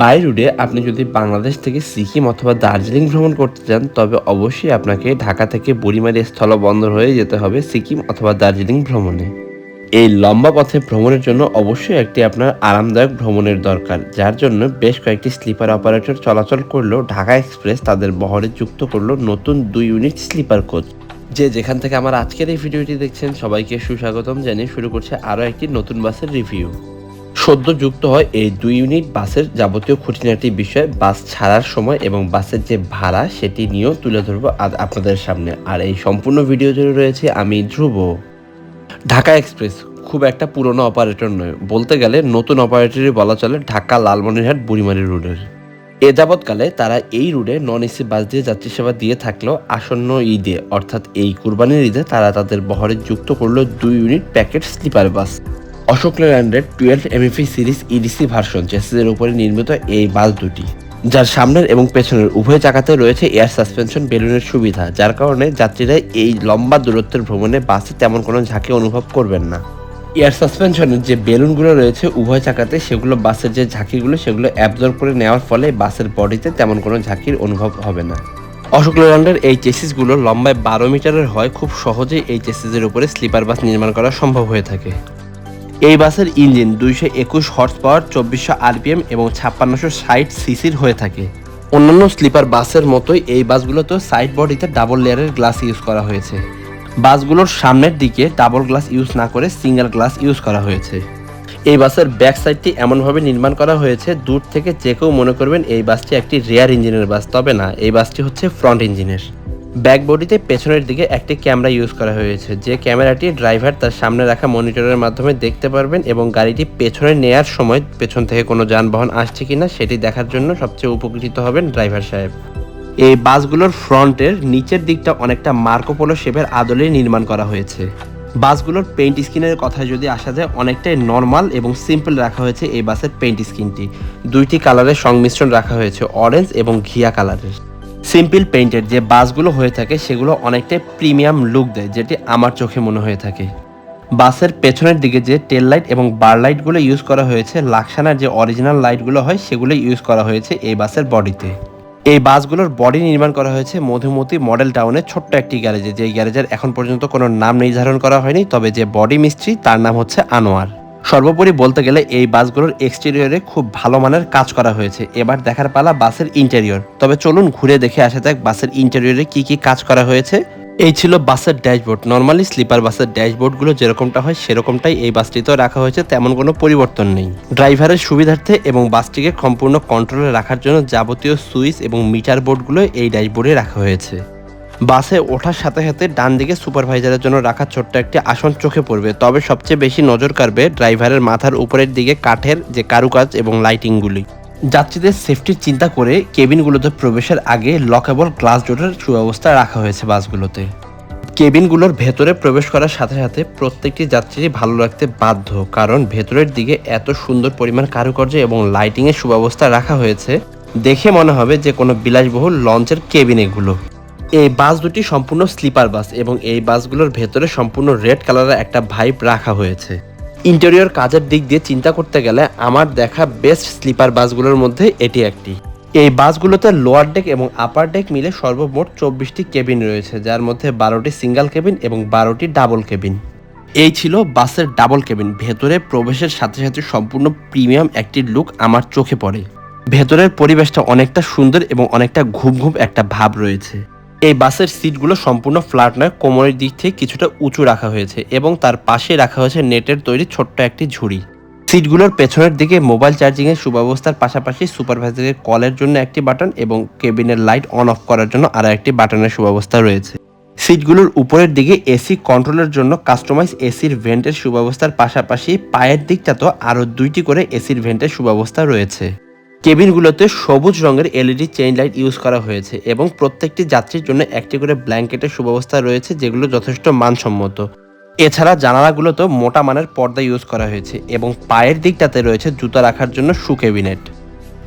By রুটে আপনি যদি বাংলাদেশ থেকে সিকিম অথবা দার্জিলিং ভ্রমণ করতে চান, তবে অবশ্যই আপনাকে ঢাকা থেকে বুড়িমারি স্থলবন্দর হয়ে যেতে হবে সিকিম অথবা দার্জিলিং ভ্রমণে। এই লম্বা পথে ভ্রমণের জন্য অবশ্যই একটি আপনার আরামদায়ক ভ্রমণের দরকার, যার জন্য বেশ কয়েকটি স্লিপার অপারেটর চলাচল করলেও ঢাকা এক্সপ্রেস তাদের বহরে যুক্ত করল নতুন দুই ইউনিট স্লিপার কোচ। যে যেখান থেকে আমার আজকের এই ভিডিওটি দেখছেন, সবাইকে সুস্বাগতম জানিয়ে শুরু করছে আরও একটি নতুন বাসের রিভিউ। সদ্য যুক্ত হয় এই দুই ইউনিট বাসের যাবতীয় খুঁটিনাটি বিষয় বাস ছাড়ার সময় এবং বাসের যে ভাড়া সেটি নিয়েও তুলে ধরবো আজ আপনাদের সামনে। আর এই সম্পূর্ণ ভিডিও জুড়ে রয়েছে আমি ধ্রুব। ঢাকা এক্সপ্রেস খুব একটা পুরনো অপারেটর নয়। বলতে গেলে নতুন অপারেটরই বলা চলে ঢাকা লালমনিরহাট বুড়িমারি রুটের এ যাবৎকালে তারা এই রুটে নন এসি বাস দিয়ে যাত্রী সেবা দিয়ে থাকলেও আসন্ন ঈদে, অর্থাৎ এই কুরবানির ঈদে তারা তাদের বহরে যুক্ত করল দুই unit packet sleeper bus. Ashok লেল্যান্ডের twelve MFE series EDC version চেসিসের উপরে নির্মিত এই বাস দুটি, যার সামনের এবং পেছনের উভয় চাকাতে রয়েছে এয়ার সাসপেনশন বেলুনের সুবিধা, যার কারণে যাত্রীরা এই লম্বা দূরত্বের ভ্রমণে বাসে তেমন কোনো ঝাঁকি অনুভব করবেন না। এয়ার সাসপেনশনের যে বেলুনগুলো রয়েছে উভয় চাকাতে, সেগুলো বাসের যে ঝাঁকিগুলো, সেগুলো অ্যাবজর্ব করে নেওয়ার ফলে বাসের বডিতে তেমন কোনো ঝাঁকির অনুভব হবে না। অশোক লেল্যান্ডের এই চেসিসগুলো লম্বায় বারো মিটারের হয়, খুব সহজেই এই চেসিসের উপরে স্লিপার বাস নির্মাণ করা সম্ভব হয়ে থাকে। এই বাসের ইঞ্জিন দুইশো একুশ হর্স পাওয়ার চব্বিশশো আরপিএম এবং ছাপ্পান্নশো ষাট সিসির হয়ে থাকে। অন্যান্য স্লিপার বাসের মতোই এই বাসগুলোতেও সাইড বডিতে ডাবল লেয়ারের গ্লাস ইউজ করা হয়েছে। বাসগুলোর সামনের দিকে ডাবল গ্লাস ইউজ না করে সিঙ্গেল গ্লাস ইউজ করা হয়েছে। এই বাসের ব্যাক সাইডটি এমনভাবে নির্মাণ করা হয়েছে, দূর থেকে যে কেউ মনে করবেন এই বাসটি একটি রেয়ার ইঞ্জিনের বাস, তবে না, এই বাসটি হচ্ছে ফ্রন্ট ইঞ্জিনের ব্যাক বডিতে পেছনের দিকে একটি ক্যামেরা ইউজ করা হয়েছে। যে ক্যামেরাটি ড্রাইভার তার সামনে রাখা মনিটরের মাধ্যমে দেখতে পারবেন এবং গাড়িটি পেছনে নেয়ার সময় পেছন থেকে কোনো যানবাহন আসছে কিনা সেটি দেখার জন্য সবচেয়ে উপকৃত হবেন ড্রাইভার সাহেব। এই বাসগুলোর ফ্রন্টের নিচের দিকটা অনেকটা মার্কোপোলো শেপের আদলে নির্মাণ করা হয়েছে। বাসগুলোর পেইন্ট স্কিনের কথা যদি আসা যায়, অনেকটাই নর্মাল এবং সিম্পল রাখা হয়েছে এই বাসের পেইন্ট স্কিনটি দুইটি কালারের সংমিশ্রণ রাখা হয়েছে, অরেঞ্জ এবং ঘিয়া কালারের। সিম্পল পেইন্টের যে বাসগুলো হয়ে থাকে, সেগুলো অনেকটাই প্রিমিয়াম লুক দেয়, যেটি আমার চোখে মনে হয়ে থাকে। বাসের পেছনের দিকে যে টেল লাইট এবং বার লাইটগুলো ইউজ করা হয়েছে, লাক্সানার যে অরিজিনাল লাইটগুলো হয়, সেগুলো ইউজ করা হয়েছে এই বাসের বডিতে এই বাসগুলোর বডি নির্মাণ করা হয়েছে মধুমতি মডেল টাউনের ছোট্ট একটি গ্যারেজে যে গ্যারেজের এখন পর্যন্ত কোনো নাম নির্ধারণ করা হয়নি, তবে যে বডি মিস্ত্রি, তার নাম হচ্ছে আনোয়ার। সর্বোপরি বলতে গেলে এই বাসগুলোর এক্সটেরিয়রে খুব ভালো মানের কাজ করা হয়েছে। এবার দেখার পালা বাসের ইন্টেরিয়র তবে চলুন ঘুরে দেখে আসা যাক বাসের ইন্টেরিয়রে কি কি কাজ করা হয়েছে। এই ছিল বাসের ড্যাশবোর্ড নর্মালি স্লিপার বাসের ড্যাশবোর্ডগুলো যেরকমটা হয় সেরকমটাই এই বাসটিতেও রাখা হয়েছে, তেমন কোনো পরিবর্তন নেই। ড্রাইভারের সুবিধার্থে এবং বাসটিকে সম্পূর্ণ কন্ট্রোলে রাখার জন্য যাবতীয় সুইচ এবং মিটার বোর্ডগুলো এই ড্যাশবোর্ডে রাখা হয়েছে। বাসে ওঠার সাথে সাথে ডান দিকে সুপারভাইজারের জন্য রাখা ছোট্ট একটি আসন চোখে পড়বে। তবে সবচেয়ে বেশি নজর কাড়বে ড্রাইভারের মাথার উপরের দিকে কাঠের যে কারুকাজ এবং লাইটিংগুলি। যাত্রীদের সেফটির চিন্তা করে কেবিনগুলোতে প্রবেশের আগে লকেবল গ্লাস ডোরের সুব্যবস্থা রাখা হয়েছে বাসগুলোতে। কেবিনগুলোর ভেতরে প্রবেশ করার সাথে সাথে প্রত্যেকটি যাত্রী ভালো রাখতে বাধ্য, কারণ ভেতরের দিকে এত সুন্দর পরিমাণ কারুকার্য এবং লাইটিংয়ের সুব্যবস্থা রাখা হয়েছে। দেখে মনে হবে যে কোনো বিলাসবহুল লঞ্চের কেবিন এগুলো। এই বাস দুটি সম্পূর্ণ স্লিপার বাস এবং এই বাসগুলোর ভেতরে সম্পূর্ণ রেড কালারের একটা ভাইব রাখা হয়েছে। ইন্টেরিয়র কাজের দিক দিয়ে চিন্তা করতে গেলে আমার দেখা বেস্ট স্লিপার বাসগুলোর মধ্যে এটি একটি। এই বাসগুলোতে লোয়ার ডেক এবং আপার ডেক মিলে সর্বমোট চব্বিশটি কেবিন রয়েছে, যার মধ্যে বারোটি সিঙ্গেল কেবিন এবং বারোটি ডাবল কেবিন। এই ছিল বাসের ডাবল কেবিন। ভেতরে প্রবেশের সাথে সাথে সম্পূর্ণ প্রিমিয়াম একটি লুক আমার চোখে পড়ে। ভেতরের পরিবেশটা অনেকটা সুন্দর এবং অনেকটা ঘুম ঘুম একটা ভাব রয়েছে। এই বাসের সিটগুলো সম্পূর্ণ ফ্ল্যাট নয়, কোমরের দিক থেকে কিছুটা উঁচু রাখা হয়েছে এবং তার পাশে রাখা হয়েছে নেটের তৈরি ছোট্ট একটি ঝুড়ি। সিটগুলোর পেছনের দিকে মোবাইল চার্জিংয়ের সুব্যবস্থার পাশাপাশি সুপারভাইজারের কলের জন্য একটি বাটন এবং কেবিনের লাইট অন অফ করার জন্য আরও একটি বাটনের সুব্যবস্থা রয়েছে। সিটগুলোর উপরের দিকে এসি কন্ট্রোলের জন্য কাস্টমাইজ এসির ভেন্টের সুব্যবস্থার পাশাপাশি পায়ের দিকটাতেও আরও দুইটি করে এসির ভেন্টের সুব্যবস্থা রয়েছে। কেবিনগুলোতে সবুজ রঙের এলইডি চেইন লাইট ইউজ করা হয়েছে এবং প্রত্যেকটি যাত্রীর জন্য একটি করে ব্ল্যাঙ্কেটের সুব্যবস্থা রয়েছে যেগুলো যথেষ্ট মানসম্মত। এছাড়া জানালাগুলোতেও মোটা মানের পর্দা ইউজ করা হয়েছে এবং পায়ের দিকটাতে রয়েছে জুতা রাখার জন্য শু ক্যাবিনেট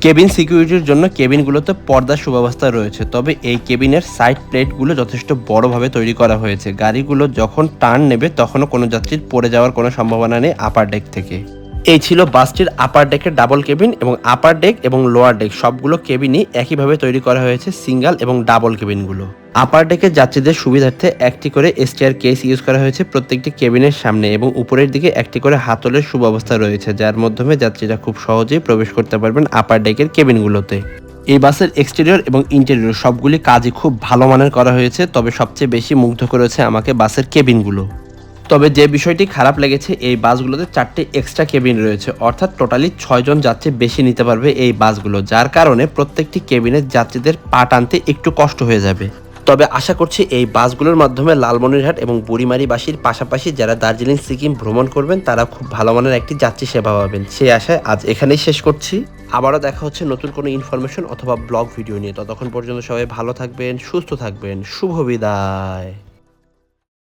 কেবিন সিকিউরিটির জন্য কেবিনগুলোতে পর্দার সুব্যবস্থা রয়েছে, তবে এই কেবিনের সাইড প্লেটগুলো যথেষ্ট বড়ভাবে তৈরি করা হয়েছে। গাড়িগুলো যখন টার্ন নেবে তখনও কোনো যাত্রীর পড়ে যাওয়ার কোনো সম্ভাবনা নেই আপার ডেক থেকে। এই ছিল বাসটির আপার ডেকের ডাবল কেবিন এবং আপার ডেক এবং লোয়ার ডেক সবগুলো কেবিনই একইভাবে তৈরি করা হয়েছে সিঙ্গেল এবং ডাবল কেবিনগুলো আপার ডেকের যাত্রীদের সুবিধার্থে একটি করে স্টেয়ার কেস ইউজ করা হয়েছে প্রত্যেকটি কেবিনের সামনে এবং উপরের দিকে একটি করে হাতলের সুব্যবস্থা রয়েছে যার মাধ্যমে যাত্রীরা খুব সহজেই প্রবেশ করতে পারবেন আপার ডেকের কেবিনগুলোতে এই বাসের এক্সটেরিয়র এবং ইন্টেরিয়র সবগুলি কাজই খুব ভালো মানের করা হয়েছে, তবে সবচেয়ে বেশি মুগ্ধ করেছে আমাকে বাসের কেবিনগুলো তবে যে বিষয়টি খারাপ লেগেছে, এই বাসগুলোতে চারটে এক্সট্রা কেবিন রয়েছে। অর্থাৎ টোটালি ছয়জন যাত্রী বেশি নিতে পারবে এই বাসগুলো, যার কারণে প্রত্যেকটি কেবিনের যাত্রীদের পা টানতে একটু কষ্ট হয়ে যাবে। তবে আশা করছি এই বাসগুলোর মাধ্যমে লালমনিরহাট এবং বুড়িমারিবাসীর পাশাপাশি যারা দার্জিলিং, সিকিম ভ্রমণ করবেন, তারা খুব ভালো মানের একটি যাত্রী সেবা পাবেন। সেই আশায় আজ এখানেই শেষ করছি। আবারও দেখা হচ্ছে নতুন কোনো ইনফরমেশন অথবা ব্লগ ভিডিও নিয়ে। ততক্ষণ পর্যন্ত সবাই ভালো থাকবেন, সুস্থ থাকবেন। শুভ বিদায়।